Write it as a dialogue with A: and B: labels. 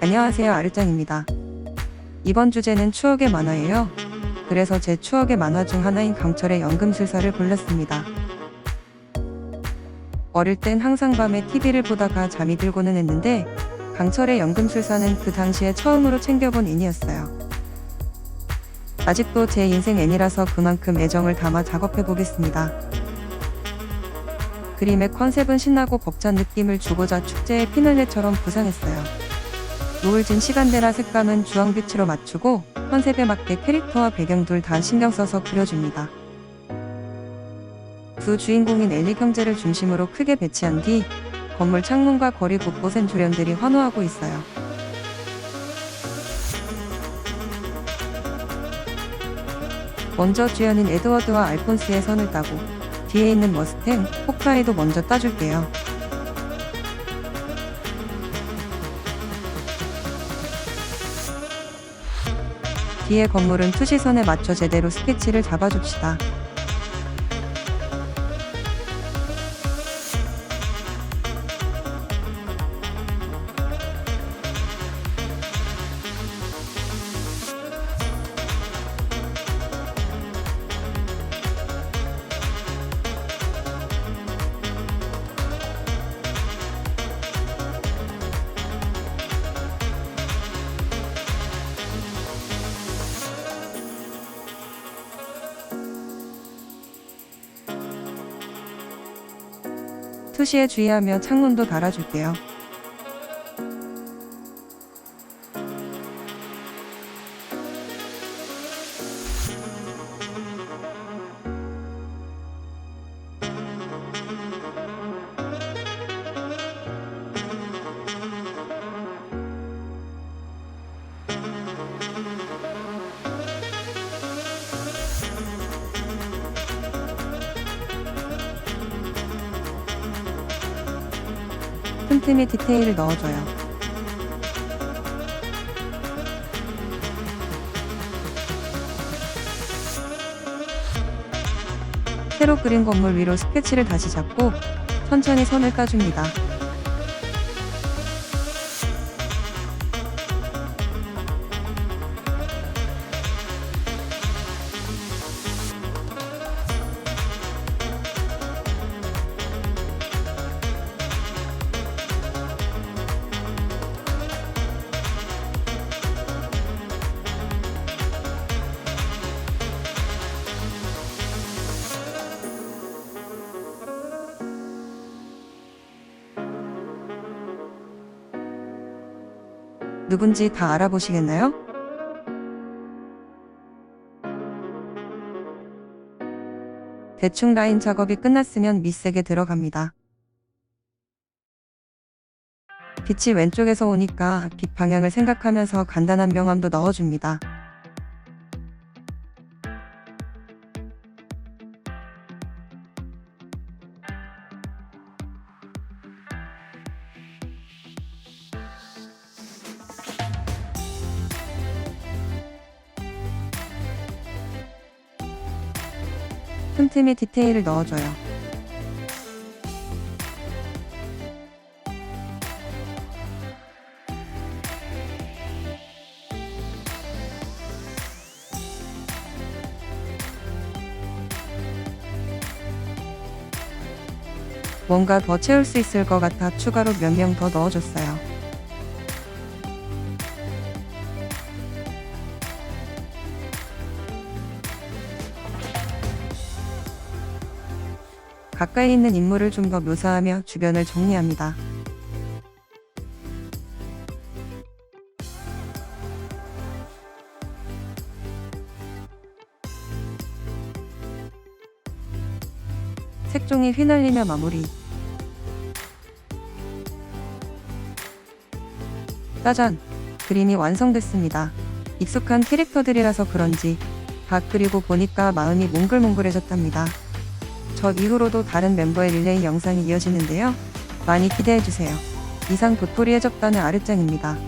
A: 안녕하세요 아르짱입니다. 이번 주제는 추억의 만화예요. 그래서 제 추억의 만화 중 하나인 강철의 연금술사를 골랐습니다. 어릴 땐 항상 밤에 TV를 보다가 잠이 들고는 했는데 강철의 연금술사는 그 당시에 처음으로 챙겨본 애니였어요. 아직도 제 인생 애니라서 그만큼 애정을 담아 작업해 보겠습니다. 그림의 컨셉은 신나고 벅찬 느낌을 주고자 축제의 피날레처럼 구상했어요. 노을진 시간대라 색감은 주황빛으로 맞추고 컨셉에 맞게 캐릭터와 배경 둘다 신경 써서 그려줍니다. 두 주인공인 엘리 형제를 중심으로 크게 배치한 뒤 건물 창문과 거리 곳곳엔 조련들이 환호하고 있어요. 먼저 주연인 에드워드와 알폰스의 선을 따고 뒤에 있는 머스탱, 포카에도 먼저 따줄게요. 뒤에 건물은 투시선에 맞춰 제대로 스케치를 잡아줍시다. 투시에 주의하며 창문도 달아줄게요. 틈틈이 디테일을 넣어줘요. 새로 그린 건물 위로 스케치를 다시 잡고 천천히 선을 까줍니다. 누군지 다 알아보시겠나요? 대충 라인 작업이 끝났으면 밑색에 들어갑니다. 빛이 왼쪽에서 오니까 빛 방향을 생각하면서 간단한 명암도 넣어줍니다. 틈틈이 디테일을 넣어줘요. 뭔가 더 채울 수 있을 것 같아 추가로 몇 명 더 넣어줬어요. 가까이 있는 인물을 좀 더 묘사하며 주변을 정리합니다. 색종이 휘날리며 마무리. 짜잔! 그림이 완성됐습니다. 익숙한 캐릭터들이라서 그런지 각 그리고 보니까 마음이 몽글몽글해졌답니다. 저 이후로도 다른 멤버의 릴레이 영상이 이어지는데요. 많이 기대해주세요. 이상 도토리 해적단의 아르짱입니다.